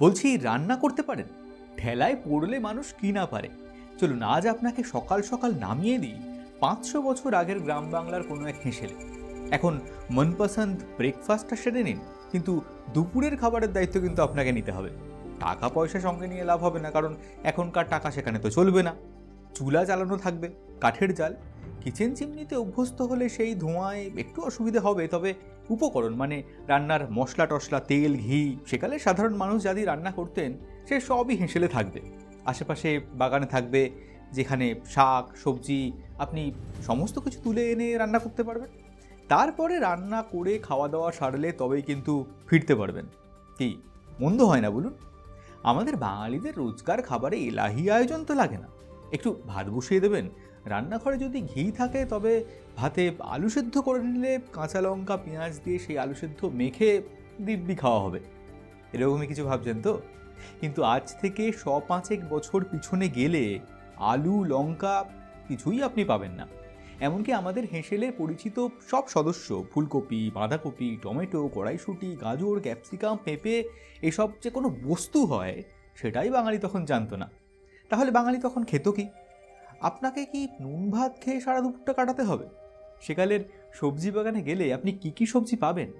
বলছি, রান্না করতে পারেন? ঠেলায় পড়লে মানুষ কি না পারে? চলুন, আজ আপনাকে সকাল সকাল নামিয়ে দিই পাঁচশো বছর আগের গ্রাম বাংলার কোনো এক হেঁসেলে। এখন মনপসন্দ ব্রেকফাস্টটা সেরে নিন, কিন্তু দুপুরের খাবারের দায়িত্ব কিন্তু আপনাকে নিতে হবে। টাকা পয়সা সঙ্গে নিয়ে লাভ হবে না, কারণ এখনকার টাকা সেখানে তো চলবে না। চুলা জ্বালানো থাকবে, কাঠের জাল কিচেন চিমনিতে অভ্যস্ত হলে সেই ধোঁয়ায় একটু অসুবিধে হবে, তবে উপকরণ মানে রান্নার মশলা টশলা, তেল, ঘি, সেকালে সাধারণ মানুষ যাদি রান্না করতেন, সে সবই হেঁসেলে থাকবে। আশেপাশে বাগানে থাকবে, যেখানে শাক, সবজি, আপনি সমস্ত কিছু তুলে এনে রান্না করতে পারবেন। তারপরে রান্না করে খাওয়া দাওয়া সারলে তবেই কিন্তু ফিরতে পারবেন। কি, মন্দ হয় না বলুন? আমাদের বাঙালিদের রোজকার খাবারে এলাহি আয়োজন তো লাগে না। একটু ভাত বসিয়ে দেবেন রান্নাঘরে যদি ঘি থাকে, তবে ভাতে আলু সেদ্ধ করে নিলে কাঁচা লঙ্কা, পেঁয়াজ দিয়ে সেই আলু সেদ্ধ মেখে দিব্যি খাওয়া হবে। এরকমই কিছু ভাবছেন তো? কিন্তু আজ থেকে শ পাঁচেক বছর পিছনে গেলে আলু, লঙ্কা কিছুই আপনি পাবেন না। এমনকি আমাদের হেঁসেলে পরিচিত সব সদস্য, ফুলকপি, বাঁধাকপি, টমেটো, কড়াইশুঁটি, গাজর, ক্যাপসিকাম, পেঁপে, এসব যে কোনো বস্তু হয়, সেটাই বাঙালি তখন জানতো না। তাহলে বাঙালি তখন খেত কি? আপনাকে কি নুন ভাত খেয়ে সারা দুপুরটা কাটাতে হবে? সেকালের সবজি বাগানে গেলে আপনি কি কি সবজি পাবেন?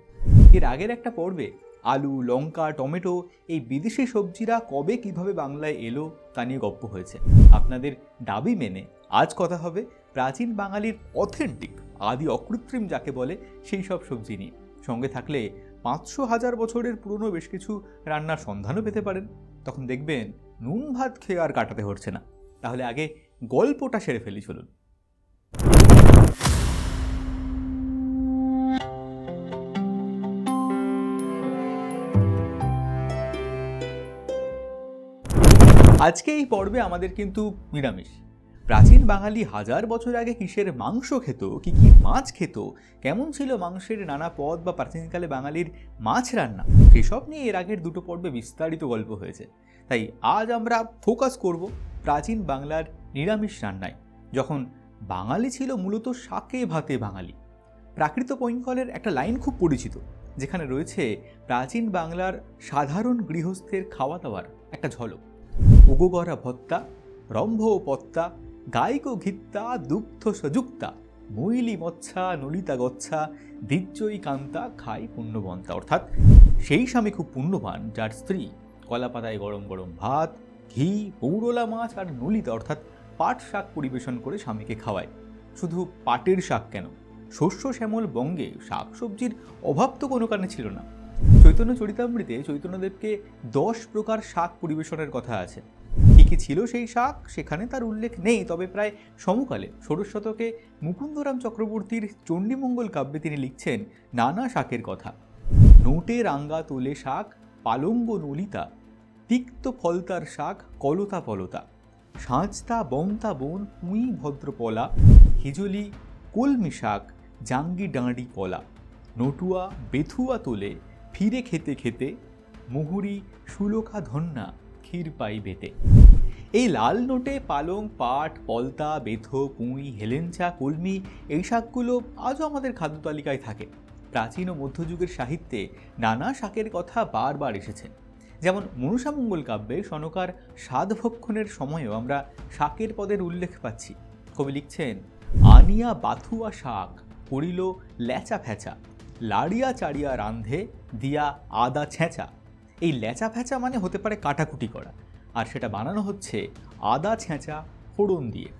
এর আগের একটা পর্বে আলু, লঙ্কা, টমেটো এই বিদেশি সবজিরা কবে কীভাবে বাংলায় এলো তা নিয়ে গপ্প হয়েছে। আপনাদের দাবি মেনে আজ কথা হবে প্রাচীন বাঙালির অথেন্টিক আদি অকৃত্রিম যাকে বলে সেই সব সবজি নিয়ে। সঙ্গে থাকলে পাঁচশো হাজার বছরের পুরনো বেশ কিছু রান্নার সন্ধানও পেতে পারেন। তখন দেখবেন নুন ভাত খেয়ে আর কাটাতে হচ্ছে না। তাহলে আগে গল্পটা সেরে ফেলি, চলুন। আজকে এই পর্বে আমাদের কিন্তু নিরামিষ। প্রাচীন বাঙালি হাজার বছর আগে কিসের মাংস খেত, কি কি মাছ খেত, কেমন ছিল মাংসের নানা পদ বা প্রাচীনকালে বাঙালির মাছ রান্না, সেসব নিয়ে এর আগের দুটো পর্বে বিস্তারিত গল্প হয়েছে। তাই আজ আমরা ফোকাস করব প্রাচীন বাংলার নিরামিষ রান্নায়, যখন বাঙালি ছিল মূলত শাকে ভাতে বাঙালি। প্রাকৃত পৈঙ্কলের একটা লাইন খুব পরিচিত, যেখানে রয়েছে প্রাচীন বাংলার সাধারণ গৃহস্থের খাওয়া দাওয়ার একটা ঝলক। উগোগরা ভত্তা, রম্ভ পত্তা গায়িক ঘিত্তা, দুগ্ধ সযুক্তা, মৈলি মচ্ছা, নলিতা গচ্ছা দিজ্জয়ী কান্তা, খাই পুণ্যবন্তা। অর্থাৎ সেই স্বামী খুব পুণ্যবান, যার স্ত্রী কলাপাতায় গরম গরম ভাত ঘি, পৌরলা মাছ আর নলিতা অর্থাৎ পাট শাক পরিবেশন করে স্বামীকে খাওয়ায়। শুধু পাটের শাক কেন? শস্য, শ্যামল, বঙ্গে শাক সবজির অভাব তো কোনো কারণে ছিল না। চৈতন্য চরিতামৃতে চৈতন্যদেবকে দশ প্রকার শাক পরিবেশনের কথা আছে। কি কি ছিল সেই শাক? সেখানে তার উল্লেখ নেই, তবে প্রায় সমকালে ষোড়শ শতকে মুকুন্দরাম চক্রবর্তীর চণ্ডীমঙ্গল কাব্যে তিনি লিখছেন নানা শাকের কথা। নোটে রাঙ্গা তোলে শাক, পালঙ্গ নলিতা তিক্ত ফলতার শাক কলতা পলতা। সাঁচতা বংতা বন, পুঁই, ভদ্রপলা, হিজলি, কলমি শাক, জাঙ্গি ডাঁড়ি পলা নটুয়া, বেথুয়া তোলে, ফিরে খেতে খেতে মুহুরি, সুলোখা ধন্যা ক্ষীর পাই বেটে। এই লাল নোটে পালং, পাট, পলতা, বেথ, পুঁই, হেলেঞ্চা, কলমি এই শাকগুলো আজও আমাদের খাদ্য তালিকায় থাকে। প্রাচীন ও মধ্যযুগের সাহিত্যে নানা শাকের কথা বারবার এসেছে। যেমন মনুষামঙ্গল কাব্যে সনকার স্বাদভক্ষণের সময়ও আমরা শাকের পদের উল্লেখ পাচ্ছি। কবি লিখছেন, আনিয়া বাথুয়া শাক করিল ল্যাচা ফ্যাচা লাড়িয়া চাড়িয়া রান্ধে দিয়া আদা ছেঁচা। এই ল্যাচা ফ্যাচা মানে হতে পারে কাটাকুটি করা, আর সেটা বানানো হচ্ছে আদা ছেঁচা ফোড়ন দিয়ে।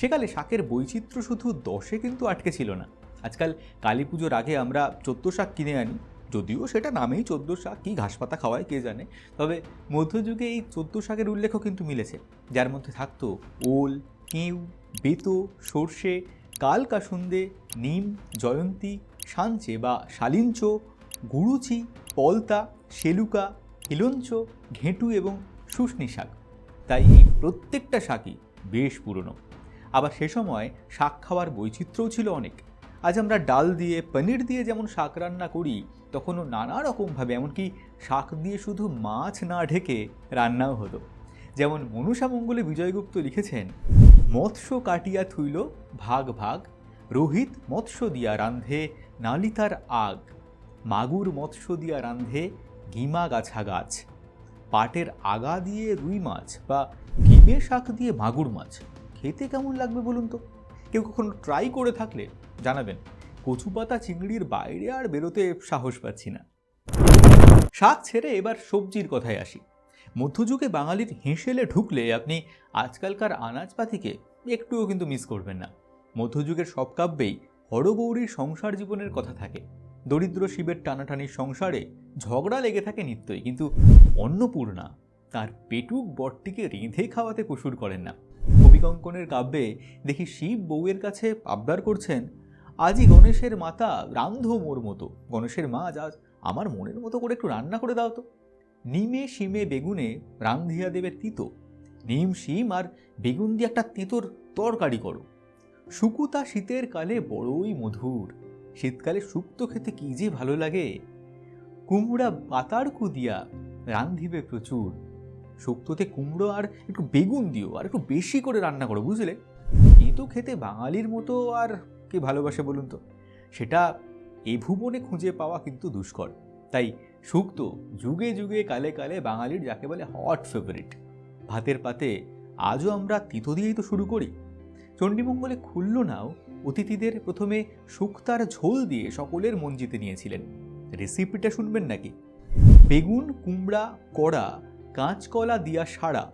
সেকালে শাকের বৈচিত্র্য শুধু দশে কিন্তু আটকে ছিল না। আজকাল কালী পুজোর আগে আমরা চোদ্দ শাক কিনে আনি যদিও সেটা নামেই চোদ্দ শাক কী ঘাসপাতা খাওয়ায়, কে জানে। তবে মধ্যযুগে এই চোদ্দ শাকের উল্লেখও কিন্তু মিলেছে। যার মধ্যে থাকতো ওল, কেউ, বেতো, সর্ষে কাল কাসুন্দে নিম, জয়ন্তী সাঞ্চে বা শালিঞ্চ গুরুচি পলতা, সেলুকা, হিলঞ্চ, ঘেঁটু এবং শুষ্নি শাক। তাই এই প্রত্যেকটা শাকই বেশ পুরনো। আবার সে সময় শাক খাওয়ার বৈচিত্র্যও ছিল অনেক। আজ আমরা ডাল দিয়ে, পনির দিয়ে যেমন শাক রান্না করি তখনও নানা রকমভাবে এমনকি শাক দিয়ে শুধু মাছ না ঢেকে রান্নাও হতো যেমন মনুষা মঙ্গলে বিজয়গুপ্ত লিখেছেন, মৎস্য কাটিয়া থুইল ভাগ ভাগ, রোহিত মৎস্য দিয়া রান্ধে নালিতার আগ, মাগুর মৎস্য দিয়া রান্ধে গিমা গাছা গাছ, পাটের আগা দিয়ে রুই মাছ বা ঘিমে শাক দিয়ে মাগুর মাছ। খেতে কেমন লাগবে বলুন তো? কেউ কখনো ট্রাই করে থাকলে জানাবেন। কচু পাতা চিংড়ির বাইরে আর বেরোতে সাহস পাচ্ছি না। শাক ছেড়ে এবার সবজির কথায় আসি। মধ্যযুগে বাঙালির হেঁসেলে ঢুকলে আপনি আজকালকার আনাজপাতিকে একটুও কিন্তু মিস করবেন না। মধ্যযুগের সব কাব্যেই হরগৌরীর সংসার জীবনের কথা থাকে। দরিদ্র শিবের টানাটানির সংসারে ঝগড়া লেগে থাকে নিত্যই, কিন্তু অন্নপূর্ণা তার পেটুক বটটিকে রেঁধে খাওয়াতে কসুর করেন না। কবিকঙ্কনের কাব্যে দেখি শিব বউয়ের কাছে আবদার করছেন আজই গণেশের মাতা রান্ধ মোর মতো। গণেশের মা আজ আমার মনের মতো করে একটু রান্না করে দাও তো। নিমে শিমে বেগুনে রান্ধিয়া দেবে তিতো। নিম, শিম আর বেগুন দিয়ে একটা তেঁতোর তরকারি করো। শুকুতা শীতের কালে বড়ই মধুর। শীতকালে শুক্তো খেতে কি যে ভালো লাগে। কুমড়া পাতার কুদিয়া রান্ধিবে প্রচুর। শুক্তোতে কুমড়ো আর একটু বেগুন দিও আর একটু বেশি করে রান্না করো, বুঝলে? তেঁতো খেতে বাঙালির মতো আর কে ভালোবাসে বলুন তো? সেটা এ ভুবনে খুঁজে পাওয়া কিন্তু দুষ্কর। তাই শুক্তো যুগে যুগে কালে কালে বাঙালির যাকে বলে হট ফেভারিট ভাতের পাতে আজও আমরা তিতো দিয়েই তো শুরু করি। চণ্ডীমঙ্গলে খুলল নাও অতিথিদের প্রথমে শুক্তার ঝোল দিয়ে সকলের মন জিতে নিয়েছিলেন। রেসিপিটা শুনবেন নাকি? বেগুন, কুমড়া, কড়া, কাঁচকলা দিয়া সাড়া,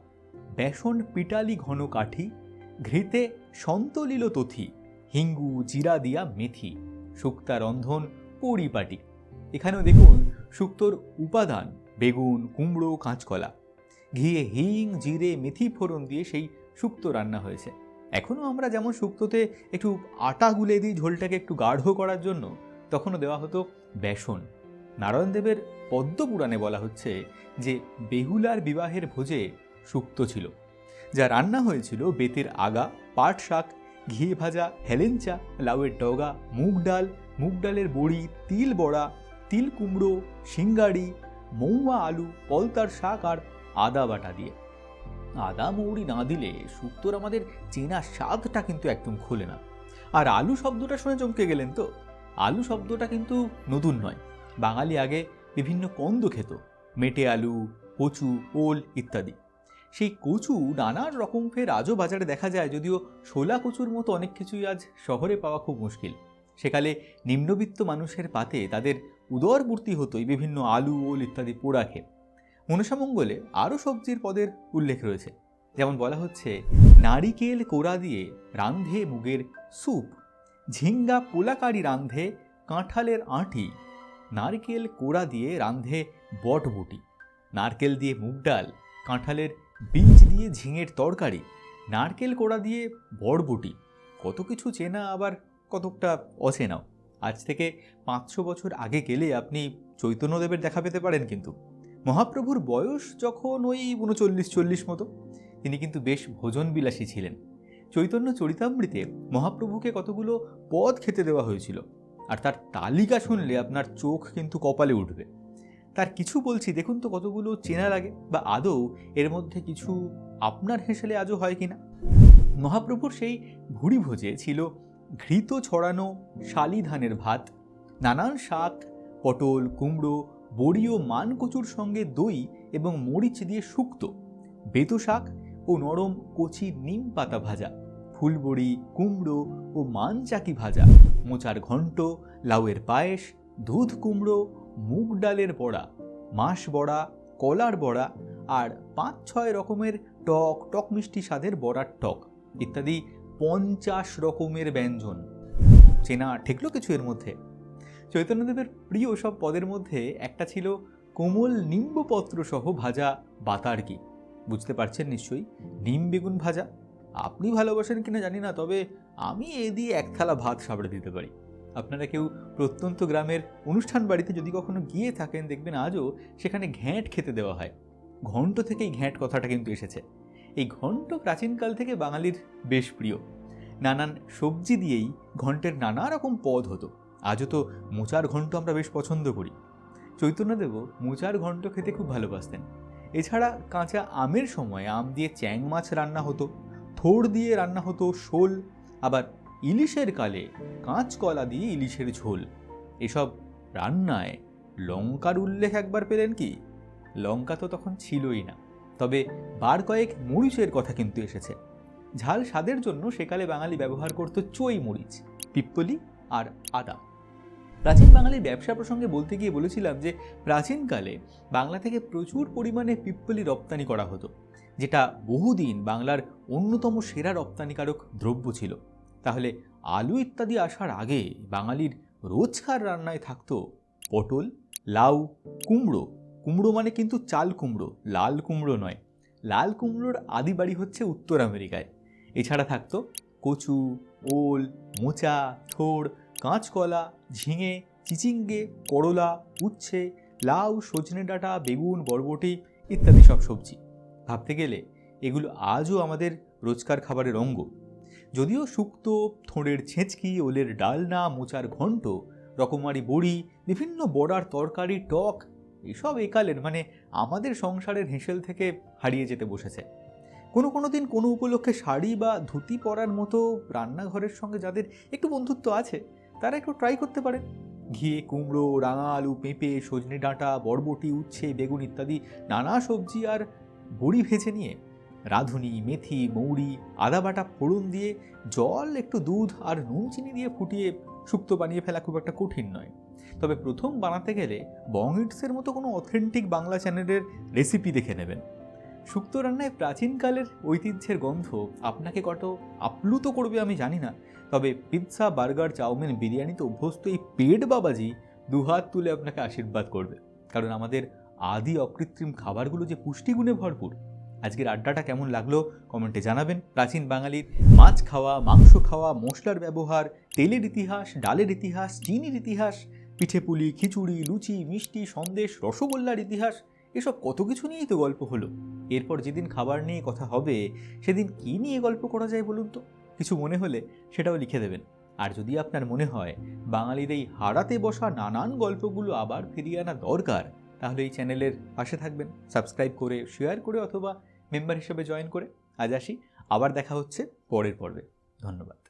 বেসন, পিটালি ঘন কাঠি ঘৃতে সন্তলিল তথি হিঙ্গু জিরা দিয়া মেথি, শুক্তা রন্ধন পরিপাটি এখানেও দেখুন শুক্তোর উপাদান, বেগুন, কুমড়ো, কাঁচকলা। ঘিয়ে হিং, জিরে, মেথি ফোড়ন দিয়ে সেই শুক্তো রান্না হয়েছে। এখনও আমরা যেমন শুক্তোতে একটু আটা গুলে দিই ঝোলটাকে একটু গাঢ় করার জন্য, তখনও দেওয়া হতো বেসন। নারায়ণদেবের পদ্মপুরাণে বলা হচ্ছে যে বেহুলার বিবাহের ভোজে শুক্ত ছিল। যা রান্না হয়েছিল বেতের আগা, পাট শাক ঘি ভাজা হেলেঞ্চা লাউয়ের ডগা, মুগ ডাল, মুগ ডালের বড়ি, তিল বড়া, তিল কুমড়ো, সিঙ্গাড়ি, মৌয়া আলু, পলতার শাক আর আদা বাটা দিয়ে। আদা মৌরি না দিলে শুক্তোর আমাদের চেনা স্বাদটা কিন্তু একদম খোলে না। আর আলু শব্দটা শুনে চমকে গেলেন তো? আলু শব্দটা কিন্তু নতুন নয়। বাঙালি আগে বিভিন্ন কন্দ খেত। মেটে আলু, কচু, ওল ইত্যাদি। সেই কচু নানান রকম ফের আজও বাজারে দেখা যায়, যদিও শোলা কচুর মতো অনেক কিছুই আজ শহরে পাওয়া খুব মুশকিল। সেকালে নিম্নবিত্ত মানুষের পাতে তাদের উদরপূর্তি হতোই, বিভিন্ন আলু, ওল ইত্যাদি পোড়া খেয়ে মনসামঙ্গলে আরও সবজির পদের উল্লেখ রয়েছে। যেমন বলা হচ্ছে, নারিকেল কোড়া দিয়ে রান্ধে মুগের স্যুপ, ঝিঙ্গা পোলাকারি রান্ধে কাঁঠালের আঁটি, নারকেল কোড়া দিয়ে রান্ধে বটবুটি, নারকেল দিয়ে মুগ ডাল, কাঁঠালের বীজ দিয়ে ঝিঙের তরকারি, নারকেল কোড়া দিয়ে বড়বুটি কত কিছু চেনা আবার কতকটা অচেনাও। আজ থেকে পাঁচশো বছর আগে গেলে আপনি চৈতন্যদেবের দেখা পেতে পারেন কিন্তু। মহাপ্রভুর বয়স যখন ওই উনচল্লিশ চল্লিশ মতো, তিনি কিন্তু বেশ ভোজনবিলাসী ছিলেন। চৈতন্য চরিতামৃতে মহাপ্রভুকে কতগুলো পদ খেতে দেওয়া হয়েছিল, আর তার তালিকা শুনলে আপনার চোখ কিন্তু কপালে উঠবে। তার কিছু বলছি, দেখুন তো কতগুলো চেনা লাগে বা আদৌ এর মধ্যে কিছু আপনার হেসেলে আজও হয় কি না মহাপ্রভুর সেই ভুড়ি ভোজে ছিল ঘৃত ছড়ানো শালি ধানের ভাত, নানান শাক, পটল, কুমড়ো, বড়ি ও মান কচুর সঙ্গে দই এবং মরিচ দিয়ে শুক্ত, বেতো শাক ও নরম কচি নিম পাতা ভাজা, ফুলবড়ি, কুমড়ো ও মান চাকি ভাজা, মোচার ঘণ্ট লাউয়ের পায়েস, দুধ কুমড়ো মুগ ডালের বড়া, মাস বড়া, কলার বড়া আর পাঁচ ছয় রকমের টক টক মিষ্টি স্বাদের বড়ার টক ইত্যাদি পঞ্চাশ রকমের ব্যঞ্জন। চেনা ঠেকলো কিছু এর মধ্যে? চৈতন্যদেবের প্রিয় সব পদের মধ্যে একটা ছিল কোমল নিম্বপত্র সহ ভাজা বাতারকি। বুঝতে পারছেন নিশ্চয়ই? নিম বেগুন ভাজা। আপনি ভালোবাসেন কিনা জানি না, তবে আমি এ দিয়ে এক থালা ভাত সাবড়ে দিতে পারি। আপনারা কেউ প্রত্যন্ত গ্রামের অনুষ্ঠান বাড়িতে যদি কখনো গিয়ে থাকেন, দেখবেন আজও সেখানে ঘ্যাঁট খেতে দেওয়া হয়। ঘন্ট থেকেই ঘ্যাঁট কথাটা কিন্তু এসেছে। এই ঘন্ট প্রাচীনকাল থেকে বাঙালির বেশ প্রিয়। নানান সবজি দিয়েই ঘন্টের নানা রকম পদ হতো। আজও তো মোচার ঘন্ট আমরা বেশ পছন্দ করি। চৈতন্যদেবও মোচার ঘন্ট খেতে খুব ভালোবাসতেন। এছাড়া কাঁচা আমের সময় আম দিয়ে চ্যাং মাছ রান্না হতো, থোড় দিয়ে রান্না হতো শোল, আবার ইলিশের কালে কাঁচকলা দিয়ে ইলিশের ঝোল। এসব রান্নায় লঙ্কার উল্লেখ একবার পেলেন কি? লঙ্কা তো তখন ছিলই না। তবে বার কয়েক মরিচের কথা কিন্তু এসেছে। ঝাল স্বাদের জন্য সেকালে বাঙালি ব্যবহার করত চই মরিচ, পিপ্পলি আর আদা। প্রাচীন বাঙালির ব্যবসা প্রসঙ্গে বলতে গিয়ে বলেছিলাম যে প্রাচীনকালে বাংলা থেকে প্রচুর পরিমাণে পিপ্পলি রপ্তানি করা হতো, যেটা বহুদিন বাংলার অন্যতম সেরা রপ্তানিকারক দ্রব্য ছিল। তাহলে আলু ইত্যাদি আসার আগে বাঙালির রোজকার রান্নায় থাকতো পটল, লাউ, কুমড়ো। কুমড়ো মানে কিন্তু চাল কুমড়ো, লাল কুমড়ো নয়। লাল কুমড়োর আদি বাড়ি হচ্ছে উত্তর আমেরিকায়। এছাড়া থাকতো কচু, ওল, মোচা, থোড়, কাঁচকলা, ঝিঙে, চিচিঙ্গে, করলা, উচ্ছে, লাউ, সজনে ডাঁটা, বেগুন, বরবটি ইত্যাদি সব সবজি। ভাবতে গেলে এগুলো আজও আমাদের রোজকার খাবারের অঙ্গ। যদিও শুক্তো থোঁড়ের ছেঁচকি, ওলের ডালনা, মোচার ঘন্ট রকমারি বড়ি, বিভিন্ন বড়ার তরকারি, টক, এসব একালের মানে আমাদের সংসারের হেঁসেল থেকে হারিয়ে যেতে বসেছে। কোনো কোনো দিন কোনো উপলক্ষে শাড়ি বা ধুতি পরার মতো রান্নাঘরের সঙ্গে যাদের একটু বন্ধুত্ব আছে, তারা একটু ট্রাই করতে পারেন। ঘিয়ে কুমড়ো, রাঙা আলু, পেঁপে, সজনে ডাঁটা, বরবটি, উচ্ছে, বেগুন ইত্যাদি, নানা সবজি আর বড়ি ভেজে নিয়ে রাঁধুনি, মেথি, মৌরি আদা বাটা ফোড়ন দিয়ে জল, একটু দুধ আর নুন চিনি দিয়ে ফুটিয়ে শুক্তো বানিয়ে ফেলা খুব একটা কঠিন নয়। তবে প্রথম বানাতে গেলে বং ইটসের মতো কোনো অথেন্টিক বাংলা চ্যানেলের রেসিপি দেখে নেবেন। শুক্তো রান্নায় প্রাচীনকালের ঐতিহ্যের গন্ধ আপনাকে কত আপ্লুত করবে আমি জানি না, তবে পিৎজা, বার্গার, চাউমিন বিরিয়ানিতে অভ্যস্ত এই পেট বাবাজি দুহাত তুলে আপনাকে আশীর্বাদ করবে। কারণ আমাদের আদি অকৃত্রিম খাবারগুলো যে পুষ্টিগুণে ভরপুর আজকের আড্ডাটা কেমন লাগল কমেন্টে জানাবেন। প্রাচীন বাঙালির মাছ খাওয়া, মাংস খাওয়া, মশলার ব্যবহার, তেলের ইতিহাস, ডালের ইতিহাস, চিনির ইতিহাস পিঠেপুলি খিচুড়ি, লুচি, মিষ্টি, সন্দেশ, রসগোল্লার ইতিহাস, এসব কত কিছু নিয়েই তো গল্প হলো। এরপর যেদিন খাবার নিয়ে কথা হবে, সেদিন কী নিয়ে গল্প করা যায় বলুন তো? কিছু মনে হলে সেটাও লিখে দেবেন। আর যদি আপনার মনে হয় বাঙালির এই হারাতে বসা নানান গল্পগুলো আবার ফিরিয়ে আনা দরকার, তাহলে এই চ্যানেলের পাশে থাকবেন। সাবস্ক্রাইব করে, শেয়ার করে অথবা মেম্বার হিসেবে জয়েন করে আজ আসি। আবার দেখা হচ্ছে পরের পর্বে। ধন্যবাদ।